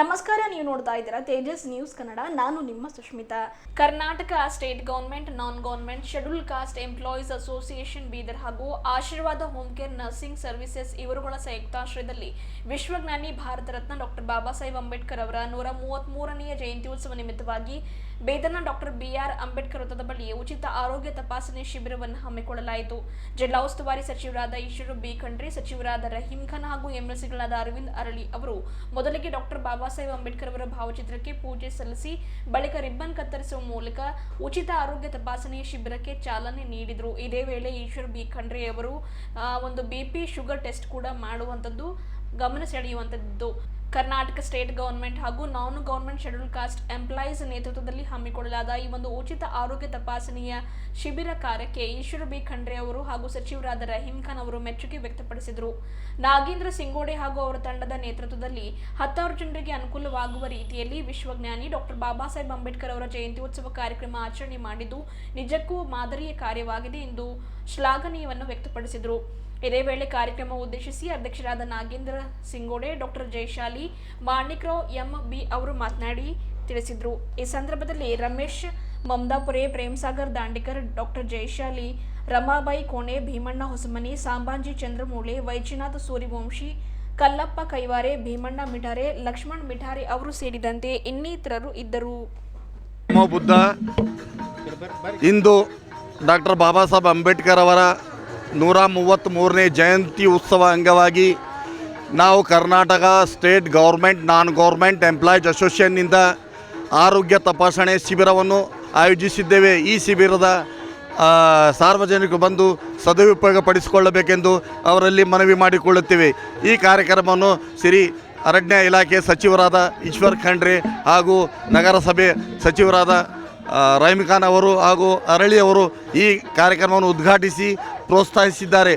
ನಮಸ್ಕಾರ, ನೀವು ನೋಡ್ತಾ ಇದ್ದೀರಾ ತೇಜಸ್ ನ್ಯೂಸ್ ಕನ್ನಡ. ನಾನು ನಿಮ್ಮ Sushmitha Karnataka state government non government schedule caste employees association Bidar ಹಾಗೂ Ashirvad home care nursing services ಇವರುಗಳ ಸಂಯುಕ್ತಾಶ್ರಯದಲ್ಲಿ ವಿಶ್ವಜ್ಞಾನಿ ಭಾರತ ರತ್ನ ಡಾಕ್ಟರ್ ಬಾಬಾ ಸಾಹೇಬ್ ಅಂಬೇಡ್ಕರ್ ಅವರ ನೂರ ಮೂವತ್ತ್ ಮೂರನೆಯ ಜಯಂತ್ಯೋತ್ಸವ ನಿಮಿತ್ತವಾಗಿ ಬೇದರ್ನ ಡಾಕ್ಟರ್ ಬಿ ಆರ್ ಅಂಬೇಡ್ಕರ್ ವೃತ್ತದ ಬಳಿ ಉಚಿತ ಆರೋಗ್ಯ ತಪಾಸಣೆ ಶಿಬಿರವನ್ನು ಹಮ್ಮಿಕೊಳ್ಳಲಾಯಿತು. ಜಿಲ್ಲಾ ಉಸ್ತುವಾರಿ ಸಚಿವರಾದ ಈಶ್ವರ ಬಿ ಖಂಡ್ರೆ ಸಚಿವರಾದ ರಹೀಂ ಖಾನ್ ಹಾಗೂ ಎಂಎಲ್ಸಿಗಳಾದ ಅರವಿಂದ್ ಅರಳಿ ಅವರು ಮೊದಲಿಗೆ ಡಾಕ್ಟರ್ ಬಾಬಾ ಸಾಹೇಬ್ ಅಂಬೇಡ್ಕರ್ ಅವರ ಭಾವಚಿತ್ರಕ್ಕೆ ಪೂಜೆ ಸಲ್ಲಿಸಿ ಬಳಿಕ ರಿಬ್ಬನ್ ಕತ್ತರಿಸುವ ಮೂಲಕ ಉಚಿತ ಆರೋಗ್ಯ ತಪಾಸಣೆಯ ಶಿಬಿರಕ್ಕೆ ಚಾಲನೆ ನೀಡಿದರು. ಇದೇ ವೇಳೆ ಈಶ್ವರ್ ಬಿ. ಖಂಡ್ರೆ ಅವರು ಒಂದು ಬಿಪಿ ಶುಗರ್ ಟೆಸ್ಟ್ ಕೂಡ ಮಾಡುವಂಥದ್ದು ಗಮನ ಸೆಳೆಯುವಂಥದ್ದು. ಕರ್ನಾಟಕ ಸ್ಟೇಟ್ ಗವರ್ಮೆಂಟ್ ಹಾಗೂ non government schedule caste employees ನೇತೃತ್ವದಲ್ಲಿ ಹಮ್ಮಿಕೊಳ್ಳಲಾದ ಈ ಒಂದು ಉಚಿತ ಆರೋಗ್ಯ ತಪಾಸಣೆಯ ಶಿಬಿರ ಕಾರ್ಯಕ್ಕೆ ಈಶ್ವರ ಬಿ. ಖಂಡ್ರೆ ಅವರು ಹಾಗೂ ಸಚಿವರಾದ ರಹೀಂ ಖಾನ್ ಅವರು ಮೆಚ್ಚುಗೆ ವ್ಯಕ್ತಪಡಿಸಿದರು. ನಾಗೇಂದ್ರ ಸಿಂಗೋಡೆ ಹಾಗೂ ಅವರ ತಂಡದ ನೇತೃತ್ವದಲ್ಲಿ ಹತ್ತಾರು ಜನರಿಗೆ ಅನುಕೂಲವಾಗುವ ರೀತಿಯಲ್ಲಿ ವಿಶ್ವಜ್ಞಾನಿ ಡಾಕ್ಟರ್ ಬಾಬಾ ಸಾಹೇಬ್ ಅಂಬೇಡ್ಕರ್ ಅವರ ಜಯಂತ್ಯೋತ್ಸವ ಕಾರ್ಯಕ್ರಮ ಆಚರಣೆ ಮಾಡಿದ್ದು, ನಿಜಕ್ಕೂ ಮಾದರಿಯ ಕಾರ್ಯವಾಗಿದೆ ಎಂದು ಶ್ಲಾಘನೀಯವನ್ನು ವ್ಯಕ್ತಪಡಿಸಿದರು. ಇದೇ ವೇಳೆ ಕಾರ್ಯಕ್ರಮ ಉದ್ದೇಶಿಸಿ ಅಧ್ಯಕ್ಷರಾದ Nagendra Singode, doctor Jayashali, Manikrao M B ಅವರು ಮಾತನಾಡಿ ತಿಳಿಸಿದರು. ಈ ಸಂದರ್ಭದಲ್ಲಿ ರಮೇಶ್ ಮಮದಾಪುರೆ, ಪ್ರೇಮಸಾಗರ್ ದಾಂಡಿಕರ್, ಡಾಕ್ಟರ್ ಜಯಶಾಲಿ, ರಮಾಬಾಯಿ ಕೋಣೆ, ಭೀಮಣ್ಣ ಹೊಸಮನಿ, ಸಾಂಬಾಜಿ ಚಂದ್ರಮೂಳೆ ವೈಜನಾಥ್ ಸೂರಿವಂಶಿ ಕಲ್ಲಪ್ಪ ಕೈವಾರೆ, ಭೀಮಣ್ಣ ಮಿಠಾರೆ, ಲಕ್ಷ್ಮಣ್ ಮಿಠಾರೆ ಅವರು ಸೇರಿದಂತೆ ಇನ್ನಿತರರು ಇದ್ದರು. ಇಂದು ಡಾಕ್ಟರ್ ಬಾಬಾ ಸಾಹೇಬ್ ಅಂಬೇಡ್ಕರ್ ಅವರ ನೂರ ಮೂವತ್ತ್ಮೂರನೇ ಜಯಂತಿ ಉತ್ಸವ ಅಂಗವಾಗಿ ನಾವು Karnataka state government, non government employees ಅಸೋಸಿಯೇಷನ್ನಿಂದ ಆರೋಗ್ಯ ತಪಾಸಣೆ ಶಿಬಿರವನ್ನು ಆಯೋಜಿಸಿದ್ದೇವೆ. ಈ ಶಿಬಿರದ ಸಾರ್ವಜನಿಕರು ಬಂದು ಸದುಪಯೋಗಪಡಿಸಿಕೊಳ್ಳಬೇಕೆಂದು ಅವರಲ್ಲಿ ಮನವಿ ಮಾಡಿಕೊಳ್ಳುತ್ತೇವೆ. ಈ ಕಾರ್ಯಕ್ರಮವನ್ನು ಶ್ರೀ ಅರಣ್ಯ ಇಲಾಖೆ ಸಚಿವರಾದ ಈಶ್ವರ್ ಖಂಡ್ರೆ ಹಾಗೂ ನಗರಸಭೆ ಸಚಿವರಾದ ರಹೀಮ್ ಅವರು ಹಾಗೂ ಅರಳಿ ಅವರು ಈ ಕಾರ್ಯಕ್ರಮವನ್ನು ಉದ್ಘಾಟಿಸಿ ಪ್ರೋತ್ಸಾಹಿಸಿದ್ದಾರೆ.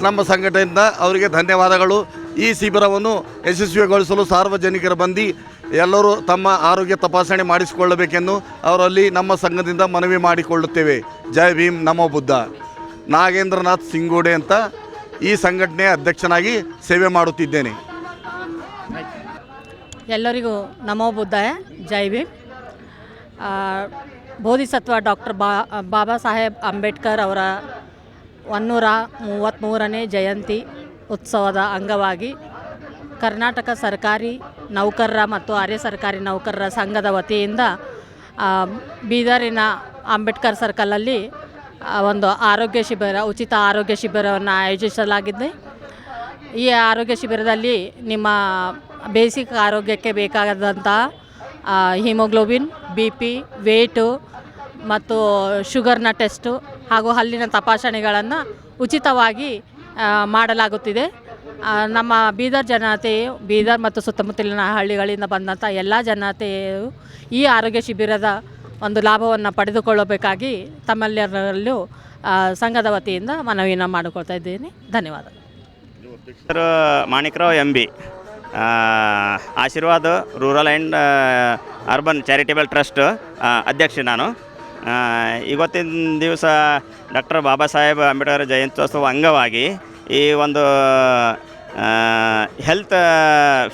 ನಮ್ಮ ಸಂಘಟನೆಯಿಂದ ಅವರಿಗೆ ಧನ್ಯವಾದಗಳು. ಈ ಶಿಬಿರವನ್ನು ಯಶಸ್ವಿಗೊಳಿಸಲು ಸಾರ್ವಜನಿಕರು ಬಂದು ಎಲ್ಲರೂ ತಮ್ಮ ಆರೋಗ್ಯ ತಪಾಸಣೆ ಮಾಡಿಸಿಕೊಳ್ಳಬೇಕೆಂದು ಅವರಲ್ಲಿ ನಮ್ಮ ಸಂಘದಿಂದ ಮನವಿ ಮಾಡಿಕೊಳ್ಳುತ್ತೇವೆ. ಜೈ ಭೀಮ್, ನಮೋ ಬುದ್ಧ. ನಾಗೇಂದ್ರನಾಥ್ ಸಿಂಗೋಡೆ ಅಂತ ಈ ಸಂಘಟನೆಯ ಅಧ್ಯಕ್ಷನಾಗಿ ಸೇವೆ ಮಾಡುತ್ತಿದ್ದೇನೆ. ಎಲ್ಲರಿಗೂ ನಮೋ ಬುದ್ಧಾಯ ಜೈ ಭೀಮ್. ಬೋಧಿಸತ್ವ ಡಾಕ್ಟರ್ ಬಾ, ಬಾಬಾ ಸಾಹೇಬ್ ಅಂಬೇಡ್ಕರ್ ಅವರ ಒನ್ನೂರ ಮೂವತ್ತ್ಮೂರನೇ ಜಯಂತಿ ಉತ್ಸವದ ಅಂಗವಾಗಿ ಕರ್ನಾಟಕ ಸರ್ಕಾರಿ ನೌಕರರ ಮತ್ತು ಅರೆ ಸರ್ಕಾರಿ ನೌಕರರ ಸಂಘದ ವತಿಯಿಂದ ಬೀದರಿನ ಅಂಬೇಡ್ಕರ್ ಸರ್ಕಲಲ್ಲಿ ಒಂದು ಆರೋಗ್ಯ ಶಿಬಿರ, ಉಚಿತ ಆರೋಗ್ಯ ಶಿಬಿರವನ್ನು ಆಯೋಜಿಸಲಾಗಿದೆ. ಈ ಆರೋಗ್ಯ ಶಿಬಿರದಲ್ಲಿ ನಿಮ್ಮ ಬೇಸಿಕ್ ಆರೋಗ್ಯಕ್ಕೆ ಬೇಕಾದಂತಹ ಹಿಮೋಗ್ಲೋಬಿನ್ ಬಿ ಪಿ, ವೇಟು ಮತ್ತು ಶುಗರ್ನ ಟೆಸ್ಟು ಹಾಗೂ ಹಲ್ಲಿನ ತಪಾಸಣೆಗಳನ್ನು ಉಚಿತವಾಗಿ ಮಾಡಲಾಗುತ್ತಿದೆ. ನಮ್ಮ ಬೀದರ್ ಜನತೆಯು, ಬೀದರ್ ಮತ್ತು ಸುತ್ತಮುತ್ತಲಿನ ಹಳ್ಳಿಗಳಿಂದ ಬಂದಂಥ ಎಲ್ಲ ಜನತೆಯು ಈ ಆರೋಗ್ಯ ಶಿಬಿರದ ಒಂದು ಲಾಭವನ್ನು ಪಡೆದುಕೊಳ್ಳಬೇಕಾಗಿ ತಮ್ಮೆಲ್ಲರಲ್ಲೂ ಸಂಘದ ವತಿಯಿಂದ ಮನವಿಯನ್ನು ಮಾಡಿಕೊಳ್ತಾ ಇದ್ದೀನಿ. ಧನ್ಯವಾದ Manikrao, M B. Ashirwad rural and urban charitable trust ಅಧ್ಯಕ್ಷ ನಾನು. ಇವತ್ತಿನ ದಿವಸ ಡಾಕ್ಟರ್ ಬಾಬಾ ಸಾಹೇಬ್ ಅಂಬೇಡ್ಕರ್ ಜಯಂತ್ಯೋತ್ಸವ ಅಂಗವಾಗಿ ಈ ಒಂದು ಹೆಲ್ತ್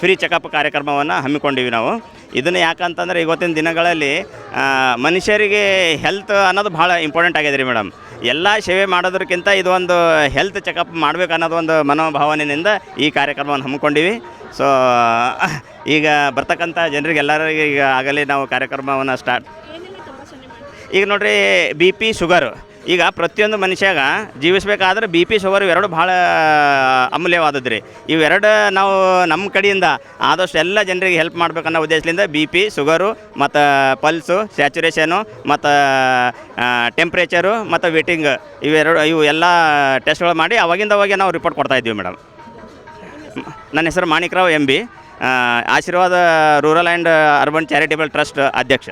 ಫ್ರೀ ಚೆಕಪ್ ಕಾರ್ಯಕ್ರಮವನ್ನು ಹಮ್ಮಿಕೊಂಡಿವಿ ನಾವು. ಇದನ್ನು ಯಾಕಂತಂದರೆ ಇವತ್ತಿನ ದಿನಗಳಲ್ಲಿ ಮನುಷ್ಯರಿಗೆ ಹೆಲ್ತ್ ಅನ್ನೋದು ಭಾಳ ಇಂಪಾರ್ಟೆಂಟ್ ಆಗಿದೆ ರೀ ಮೇಡಮ್. ಎಲ್ಲ ಸೇವೆ ಮಾಡೋದಕ್ಕಿಂತ ಇದೊಂದು ಹೆಲ್ತ್ ಚೆಕಪ್ ಮಾಡಬೇಕು ಅನ್ನೋದು ಒಂದು ಮನೋಭಾವನೆಯಿಂದ ಈ ಕಾರ್ಯಕ್ರಮವನ್ನು ಹಮ್ಮಿಕೊಂಡಿವಿ. ಸೊ ಈಗ ಬರ್ತಕ್ಕಂಥ ಜನರಿಗೆ ಎಲ್ಲರಿಗೂ ಈಗ ಆಗಲೇ ನಾವು ಕಾರ್ಯಕ್ರಮವನ್ನು ಸ್ಟಾರ್ಟ್ ಈಗ ನೋಡ್ರಿ ಬಿ ಪಿ ಶುಗರು ಈಗ ಪ್ರತಿಯೊಂದು ಮನುಷ್ಯಾಗ ಜೀವಿಸಬೇಕಾದ್ರೆ ಬಿ ಪಿ ಶುಗರ್ ಇವೆರಡು ಭಾಳ ಅಮೂಲ್ಯವಾದದ್ದು ರೀ ಇವೆರಡು ನಾವು ನಮ್ಮ ಕಡೆಯಿಂದ ಆದಷ್ಟು ಎಲ್ಲ ಜನರಿಗೆ ಹೆಲ್ಪ್ ಮಾಡ್ಬೇಕನ್ನೋ ಉದ್ದೇಶದಿಂದ ಬಿ ಪಿ ಶುಗರು ಮತ್ತು ಪಲ್ಸು ಸ್ಯಾಚುರೇಷನು ಮತ್ತು ಟೆಂಪ್ರೇಚರು ಮತ್ತು ವೇಟಿಂಗ್ ಇವೆರಡು, ಇವು ಎಲ್ಲ ಟೆಸ್ಟ್ಗಳು ಮಾಡಿ ಅವಾಗಿಂದ ಅವಾಗೆ ನಾವು ರಿಪೋರ್ಟ್ ಕೊಡ್ತಾ ಇದ್ದೀವಿ ಮೇಡಮ್ ನನ್ನ ಹೆಸರು Manikrao M B Ashirvad rural and urban charitable trust ಅಧ್ಯಕ್ಷ.